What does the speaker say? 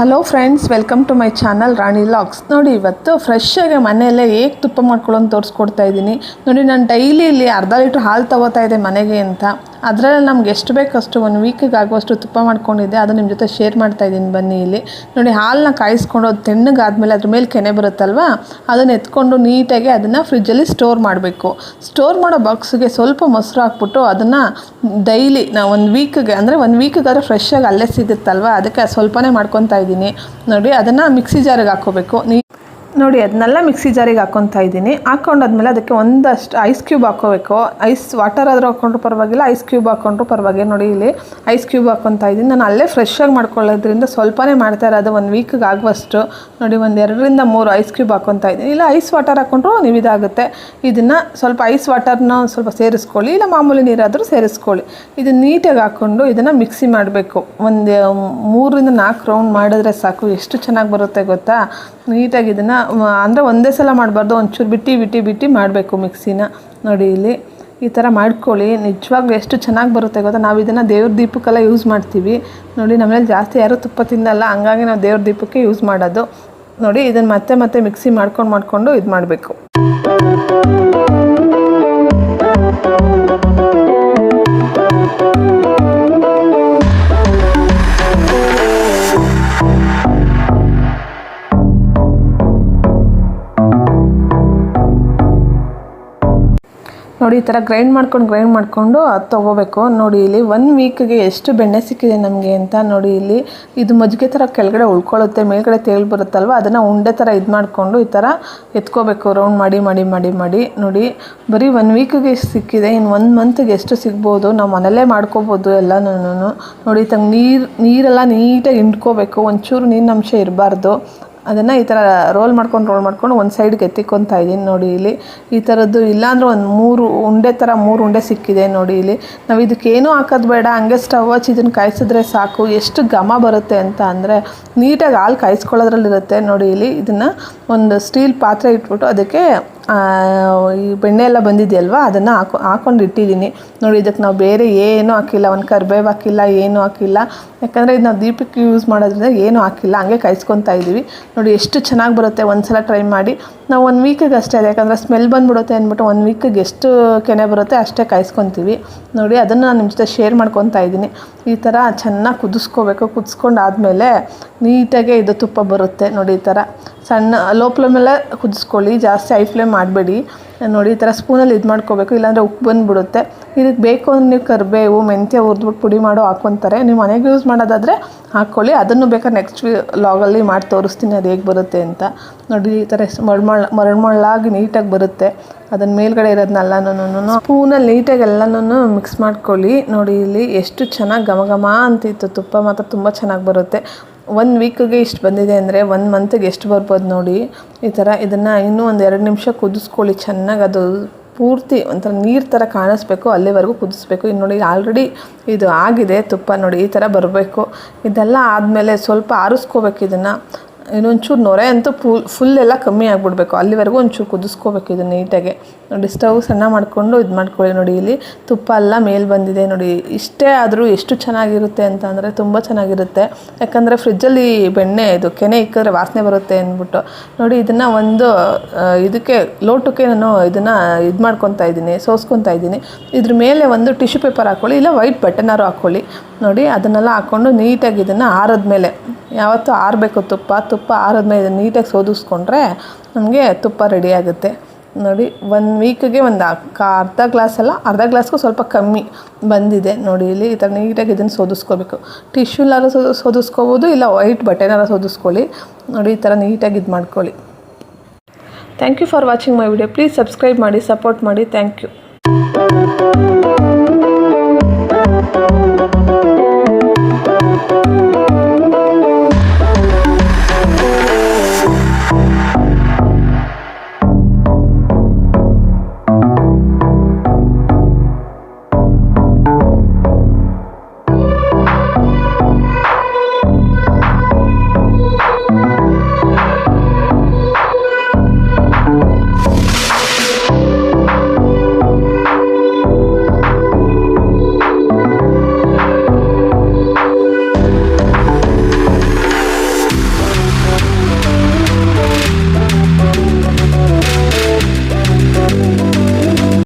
Hello friends welcome to my channel Rani vlogs ನೋಡಿ, ಇವತ್ತು ಫ್ರೆಶ್ಶಾಗಿ ಮನೆಯಲ್ಲೇ ಹೇಗೆ ತುಪ್ಪ ಮಾಡ್ಕೊಳ್ಳೋದು ತೋರಿಸ್ಕೊಡ್ತಾ ಇದ್ದೀನಿ. ನೋಡಿ, ನಾನು ಡೈಲಿ ಇಲ್ಲಿ ಅರ್ಧ ಲೀಟ್ರ್ ಹಾಲು ತಗೋತಾ ಇದೆ ಮನೆಗೆ ಅಂತ. ಅದರಲ್ಲಿ ನಮ್ಗೆ ಎಷ್ಟು ಬೇಕಷ್ಟು ಒಂದು ವೀಕಿಗೆ ಆಗುವಷ್ಟು ತುಪ್ಪ ಮಾಡ್ಕೊಂಡಿದ್ದೆ. ಅದು ನಿಮ್ಮ ಜೊತೆ ಶೇರ್ ಮಾಡ್ತಾ ಇದ್ದೀನಿ ಬನ್ನಿ ಇಲ್ಲಿ. ನೋಡಿ, ಹಾಲನ್ನ ಕಾಯಿಸ್ಕೊಂಡು ಅದು ತೆಣ್ಣಗಾದ್ಮೇಲೆ ಅದ್ರ ಮೇಲೆ ಕೆನೆ ಬರುತ್ತಲ್ವಾ? ಅದನ್ನು ಎತ್ಕೊಂಡು ನೀಟಾಗಿ ಅದನ್ನು ಫ್ರಿಜ್ಜಲ್ಲಿ ಸ್ಟೋರ್ ಮಾಡಬೇಕು. ಸ್ಟೋರ್ ಮಾಡೋ ಬಾಕ್ಸ್ಗೆ ಸ್ವಲ್ಪ ಮೊಸರು ಹಾಕ್ಬಿಟ್ಟು ಅದನ್ನು ಡೈಲಿ ನಾವು ಒಂದು ವೀಕ್ಗೆ ಅಂದರೆ ಒಂದು ವೀಕ್ಗಾದ್ರೆ ಫ್ರೆಶ್ಶಾಗಿ ಅಲ್ಲೇ ಸಿಗುತ್ತಲ್ವ? ಅದಕ್ಕೆ ಸ್ವಲ್ಪನೇ ಮಾಡ್ಕೊತಾ ಇದ್ದೀನಿ. ನೋಡಿ, ಅದನ್ನು ಮಿಕ್ಸಿ ಜಾರಿಗೆ ಹಾಕ್ಕೋಬೇಕು. ನೀ ನೋಡಿ ಅದನ್ನೆಲ್ಲ ಮಿಕ್ಸಿ ಜಾರಿಗೆ ಹಾಕ್ಕೊತಾ ಇದ್ದೀನಿ. ಹಾಕ್ಕೊಂಡಾದ್ಮೇಲೆ ಅದಕ್ಕೆ ಒಂದಷ್ಟು ಐಸ್ ಕ್ಯೂಬ್ ಹಾಕೋಬೇಕು ಐಸ್ ವಾಟರ್ ಆದರೂ ಹಾಕ್ಕೊಂಡ್ರು ಪರವಾಗಿಲ್ಲ ಐಸ್ ಕ್ಯೂಬ್ ಹಾಕ್ಕೊಂಡ್ರು ಪರವಾಗಿಲ್ಲ. ನೋಡಿ, ಇಲ್ಲಿ ಐಸ್ ಕ್ಯೂಬ್ ಹಾಕ್ಕೊತಾ ಇದ್ದೀನಿ. ನಾನು ಅಲ್ಲೇ ಫ್ರೆಶ್ಶಾಗಿ ಮಾಡ್ಕೊಳ್ಳೋದ್ರಿಂದ ಸ್ವಲ್ಪನೇ ಮಾಡ್ತಾ ಇರೋದು. ಒಂದು ವೀಕ್ಗೆ ಆಗುವಷ್ಟು. ನೋಡಿ, ಒಂದು ಎರಡರಿಂದ ಮೂರು ಐಸ್ ಕ್ಯೂಬ್ ಹಾಕ್ಕೊತಾ ಇದ್ದೀನಿ. ಇಲ್ಲ ಐಸ್ ವಾಟರ್ ಹಾಕ್ಕೊಂಡ್ರು ನೀವು ಇದಾಗುತ್ತೆ. ಇದನ್ನು ಸ್ವಲ್ಪ ಐಸ್ ವಾಟರ್ನ ಸ್ವಲ್ಪ ಸೇರಿಸ್ಕೊಳ್ಳಿ. ಇಲ್ಲ, ಮಾಮೂಲಿ ನೀರಾದರೂ ಸೇರಿಸ್ಕೊಳ್ಳಿ. ಇದನ್ನು ನೀಟಾಗಿ ಹಾಕ್ಕೊಂಡು ಇದನ್ನು ಮಿಕ್ಸಿ ಮಾಡಬೇಕು. ಒಂದು, ಮೂರರಿಂದ ನಾಲ್ಕು ರೌಂಡ್ ಮಾಡಿದ್ರೆ ಸಾಕು. ಎಷ್ಟು ಚೆನ್ನಾಗಿ ಬರುತ್ತೆ ಗೊತ್ತಾ? ನೀಟಾಗಿ ಇದನ್ನು ಅಂದರೆ ಒಂದೇ ಸಲ ಮಾಡಬಾರ್ದು, ಒಂಚೂರು ಬಿಟ್ಟು ಬಿಟ್ಟು ಬಿಟ್ಟು ಮಾಡಬೇಕು ಮಿಕ್ಸಿನ. ನೋಡಿ ಇಲ್ಲಿ, ಈ ಥರ ಮಾಡ್ಕೊಳ್ಳಿ. ನಿಜವಾಗ್ಲೂ ಎಷ್ಟು ಚೆನ್ನಾಗಿ ಬರುತ್ತೆ ಗೊತ್ತಾ? ನಾವು ಇದನ್ನು ದೇವ್ರ ದೀಪಕ್ಕೆಲ್ಲ ಯೂಸ್ ಮಾಡ್ತೀವಿ. ನೋಡಿ ನಮ್ಮಲ್ಲಿ ಜಾಸ್ತಿ ಯಾರೂ ತುಪ್ಪ ತಿನ್ನಲ್ಲ, ಹಂಗಾಗಿ ನಾವು ದೇವ್ರ ದೀಪಕ್ಕೆ ಯೂಸ್ ಮಾಡೋದು. ನೋಡಿ ಇದನ್ನು ಮತ್ತೆ ಮತ್ತೆ ಮಿಕ್ಸಿ ಮಾಡ್ಕೊಂಡು ಮಾಡಿಕೊಂಡು ಇದು ಮಾಡಬೇಕು. ನೋಡಿ, ಈ ಥರ ಗ್ರೈಂಡ್ ಮಾಡ್ಕೊಂಡು ಗ್ರೈಂಡ್ ಮಾಡಿಕೊಂಡು ಅದು ತೊಗೋಬೇಕು. ನೋಡಿ, ಇಲ್ಲಿ ಒನ್ ವೀಕ್ಗೆ ಎಷ್ಟು ಬೆಣ್ಣೆ ಸಿಕ್ಕಿದೆ ನಮಗೆ ಅಂತ ನೋಡಿ, ಇಲ್ಲಿ ಇದು ಮಜ್ಜಿಗೆ ಥರ ಕೆಳಗಡೆ ಉಳ್ಕೊಳ್ಳುತ್ತೆ, ಮೇಲ್ಗಡೆ ತೇಲ್ ಬರುತ್ತಲ್ವ? ಅದನ್ನು ಉಂಡೆ ಥರ ಇದು ಮಾಡಿಕೊಂಡು ಈ ಥರ ಎತ್ಕೋಬೇಕು. ರೌಂಡ್ ಮಾಡಿ ಮಾಡಿ ಮಾಡಿ ಮಾಡಿ. ನೋಡಿ, ಬರೀ ಒನ್ ವೀಕ್ಗೆ ಎಷ್ಟು ಸಿಕ್ಕಿದೆ ಇನ್ನು ಒನ್ ಮಂತ್ಗೆ ಎಷ್ಟು ಸಿಗ್ಬೋದು? ನಾವು ಮನೆಯಲ್ಲೇ ಮಾಡ್ಕೋಬೋದು ಎಲ್ಲನೂ ನೋಡಿ ತಂಗೆ ನೀರು, ನೀರೆಲ್ಲ ನೀಟಾಗಿ ಹಿಂಡ್ಕೋಬೇಕು. ಒಂಚೂರು ನೀರಿನ ಅಂಶ ಇರಬಾರ್ದು. ಅದನ್ನು ಈ ಥರ ರೋಲ್ ಮಾಡ್ಕೊಂಡು ರೋಲ್ ಮಾಡ್ಕೊಂಡು ಒಂದು ಸೈಡ್ಗೆ ಎತ್ತಿಕೊತಾ ಇದ್ದೀನಿ ನೋಡಿ ಇಲ್ಲಿ. ಈ ಥರದ್ದು ಇಲ್ಲಾಂದ್ರೆ ಒಂದು ಮೂರು ಉಂಡೆ ಥರ ಮೂರು ಉಂಡೆ ಸಿಕ್ಕಿದೆ ನೋಡಿ ಇಲ್ಲಿ. ನಾವು ಇದಕ್ಕೇನೂ ಹಾಕೋದು ಬೇಡ, ಹಂಗೆ ಸ್ಟವ್ ಹಚ್ಚಿ ಇದನ್ನು ಕಾಯಿಸಿದ್ರೆ ಸಾಕು. ಎಷ್ಟು ಘಮ ಬರುತ್ತೆ ಅಂತ ಅಂದರೆ ನೀಟಾಗಿ ಹಾಲು ಕಾಯಿಸ್ಕೊಳ್ಳೋದ್ರಲ್ಲಿರುತ್ತೆ ನೋಡಿ ಇಲ್ಲಿ. ಇದನ್ನು ಒಂದು ಸ್ಟೀಲ್ ಪಾತ್ರೆ ಇಟ್ಬಿಟ್ಟು ಅದಕ್ಕೆ ಈ ಬೆಣ್ಣೆ ಎಲ್ಲ ಬಂದಿದೆಯಲ್ವಾ? ಅದನ್ನು ಹಾಕೊ, ಹಾಕೊಂಡು ಇಟ್ಟಿದ್ದೀನಿ. ನೋಡಿ, ಇದಕ್ಕೆ ನಾವು ಬೇರೆ ಏನೂ ಹಾಕಿಲ್ಲ. ಒಂದು ಕರ್ಬೇವು ಹಾಕಿಲ್ಲ, ಏನೂ ಹಾಕಿಲ್ಲ. ಯಾಕಂದರೆ ಇದು ನಾವು ದೀಪಕ್ಕೆ ಯೂಸ್ ಮಾಡೋದ್ರಿಂದ ಏನೂ ಹಾಕಿಲ್ಲ. ಹಂಗೆ ಕಾಯಿಸ್ಕೊತಾ ಇದ್ದೀವಿ ನೋಡಿ, ಎಷ್ಟು ಚೆನ್ನಾಗಿ ಬರುತ್ತೆ. ಒಂದು ಸಲ ಟ್ರೈ ಮಾಡಿ. ನಾವು ಒಂದು ವೀಕಿಗೆ ಅಷ್ಟೇ ಅದು ಯಾಕಂದರೆ ಸ್ಮೆಲ್ ಬಂದ್ಬಿಡುತ್ತೆ ಅಂದ್ಬಿಟ್ಟು ಒಂದು ವೀಕಿಗೆ ಎಷ್ಟು ಕೆನೆ ಬರುತ್ತೆ ಅಷ್ಟೇ ಕಾಯಿಸ್ಕೊತೀವಿ. ನೋಡಿ, ಅದನ್ನು ನಾನು ನಿಮ್ಮ ಜೊತೆ ಶೇರ್ ಮಾಡ್ಕೊತಾ ಇದ್ದೀನಿ ಈ ಥರ ಚೆನ್ನಾಗಿ ಕುದಿಸ್ಕೋಬೇಕು. ಕುದಿಸ್ಕೊಂಡು ಆದಮೇಲೆ ನೀಟಾಗೆ ಇದು ತುಪ್ಪ ಬರುತ್ತೆ. ನೋಡಿ, ಈ ಥರ ಸಣ್ಣ, ಲೋ ಫ್ಲೇಮೆಲ್ಲ ಕುದಿಸ್ಕೊಳ್ಳಿ, ಜಾಸ್ತಿ ಹೈ ಫ್ಲೇಮ್ ಮಾಡಬೇಡಿ. ನೋಡಿ, ಈ ಥರ ಸ್ಪೂನಲ್ಲಿ ಇದು ಮಾಡ್ಕೋಬೇಕು. ಇಲ್ಲಾಂದರೆ ಉಪ್ಪು ಬಂದುಬಿಡುತ್ತೆ. ಇದಕ್ಕೆ ಬೇಕು ಅಂದರೆ ನೀವು ಕರಿಬೇವು, ಮೆಂತ್ಯ ಹುರಿದ್ಬಿಟ್ಟು ಪುಡಿ ಮಾಡೋ ಹಾಕ್ಕೊತಾರೆ ನೀವು ಮನೆಗೆ ಯೂಸ್ ಮಾಡೋದಾದರೆ ಹಾಕ್ಕೊಳ್ಳಿ ಅದನ್ನು ಬೇಕಾದ್ರೆ ನೆಕ್ಸ್ಟ್ ಲಾಗಲ್ಲಿ ಮಾಡಿ ತೋರಿಸ್ತೀನಿ ಅದು ಹೇಗೆ ಬರುತ್ತೆ ಅಂತ. ನೋಡಿ, ಈ ಥರ ಮಳ್ಮಳ್ ಮರಳಾಗಿ ನೀಟಾಗಿ ಬರುತ್ತೆ. ಅದನ್ನ ಮೇಲ್ಗಡೆ ಇರೋದನ್ನೆಲ್ಲನೂ ಸ್ಪೂನಲ್ಲಿ ನೀಟಾಗಿ ಎಲ್ಲನೂ ಮಿಕ್ಸ್ ಮಾಡ್ಕೊಳ್ಳಿ. ನೋಡಿ, ಇಲ್ಲಿ ಎಷ್ಟು ಚೆನ್ನಾಗಿ ಘಮ ಘಮ ಅಂತಿತ್ತು ತುಪ್ಪ ಮಾತ್ರ ತುಂಬ ಚೆನ್ನಾಗಿ ಬರುತ್ತೆ. ಒಂದು ವೀಕಿಗೆ ಇಷ್ಟು ಬಂದಿದೆ ಅಂದರೆ ಒಂದು ಮಂತ್ಗೆ ಎಷ್ಟು ಬರ್ಬೋದು ನೋಡಿ. ಈ ಥರ ಇದನ್ನು ಇನ್ನೂ ಒಂದು ಎರಡು ನಿಮಿಷ ಕುದಿಸ್ಕೊಳ್ಳಿ. ಚೆನ್ನಾಗಿ ಅದು ಪೂರ್ತಿ ಒಂಥರ ನೀರು ಥರ ಕಾಣಿಸ್ಬೇಕು. ಅಲ್ಲಿವರೆಗೂ ಕುದಿಸ್ಬೇಕು. ಇನ್ನು ನೋಡಿ ಆಲ್ರೆಡಿ ಇದು ಆಗಿದೆ ತುಪ್ಪ ನೋಡಿ ಈ ಥರ ಬರಬೇಕು. ಇದೆಲ್ಲ ಆದಮೇಲೆ ಸ್ವಲ್ಪ ಆರಿಸ್ಕೋಬೇಕು ಇದನ್ನು. ಇನ್ನೊಂಚೂರು ನೊರೆ ಅಂತೂ ಫುಲ್ ಫುಲ್ ಎಲ್ಲ ಕಮ್ಮಿ ಆಗಿಬಿಡ್ಬೇಕು. ಅಲ್ಲಿವರೆಗೂ ಒಂಚೂರು ಕುದಿಸ್ಕೋಬೇಕು ಇದು ನೀಟಾಗಿ. ನೋಡಿ, ಸ್ಟವ್ ಸಣ್ಣ ಮಾಡಿಕೊಂಡು ಇದು ಮಾಡ್ಕೊಳ್ಳಿ ನೋಡಿ ಇಲ್ಲಿ. ತುಪ್ಪ ಎಲ್ಲ ಮೇಲೆ ಬಂದಿದೆ ನೋಡಿ. ಇಷ್ಟೇ ಆದರೂ ಎಷ್ಟು ಚೆನ್ನಾಗಿರುತ್ತೆ ಅಂತ ಅಂದರೆ ತುಂಬ ಚೆನ್ನಾಗಿರುತ್ತೆ. ಯಾಕಂದರೆ ಫ್ರಿಜ್ಜಲ್ಲಿ ಬೆಣ್ಣೆ, ಇದು ಕೆನೆ ಇಕ್ಕಿದ್ರೆ ವಾಸನೆ ಬರುತ್ತೆ ಅಂದ್ಬಿಟ್ಟು. ನೋಡಿ, ಇದನ್ನು ಒಂದು ಇದಕ್ಕೆ, ಲೋಟಕ್ಕೆ ನಾನು ಇದನ್ನು ಇದು ಮಾಡ್ಕೊತಾ ಇದ್ದೀನಿ, ಸೋಸ್ಕೊತಾ ಇದ್ದೀನಿ. ಇದ್ರ ಮೇಲೆ ಒಂದು ಟಿಶ್ಯೂ ಪೇಪರ್ ಹಾಕ್ಕೊಳ್ಳಿ ಇಲ್ಲ ವೈಟ್ ಬಟನಾರು ಹಾಕ್ಕೊಳ್ಳಿ ನೋಡಿ, ಅದನ್ನೆಲ್ಲ ಹಾಕ್ಕೊಂಡು ನೀಟಾಗಿ ಇದನ್ನು ಆರದ್ಮೇಲೆ. ಯಾವತ್ತೂ ಆರಬೇಕು, ತುಪ್ಪ ತುಪ್ಪ ಆರದ್ಮೇಲೆ ಇದನ್ನು ನೀಟಾಗಿ ಸೋದಿಸ್ಕೊಂಡ್ರೆ ನಮಗೆ ತುಪ್ಪ ರೆಡಿ ಆಗುತ್ತೆ. ನೋಡಿ ಒನ್ ವೀಕಿಗೆ ಒಂದು ಅರ್ಧ ಗ್ಲಾಸ್ ಅಲ್ಲ, ಅರ್ಧ ಗ್ಲಾಸ್ಗೂ ಸ್ವಲ್ಪ ಕಮ್ಮಿ ಬಂದಿದೆ. ನೋಡಿ, ಇಲ್ಲಿ ಈ ಥರ ನೀಟಾಗಿ ಇದನ್ನು ಸೋದಿಸ್ಕೋಬೇಕು ಟಿಶ್ಯೂಲಾರು ಸೋದಿಸ್ಕೋಬೋದು, ಇಲ್ಲ ವೈಟ್ ಬಟ್ಟೆನಾರು ಸೋದಿಸ್ಕೊಳ್ಳಿ. ನೋಡಿ, ಈ ಥರ ನೀಟಾಗಿ ಇದು ಮಾಡ್ಕೊಳ್ಳಿ. Thank you for watching my video please subscribe ಮಾಡಿ ಸಪೋರ್ಟ್ ಮಾಡಿ. Thank you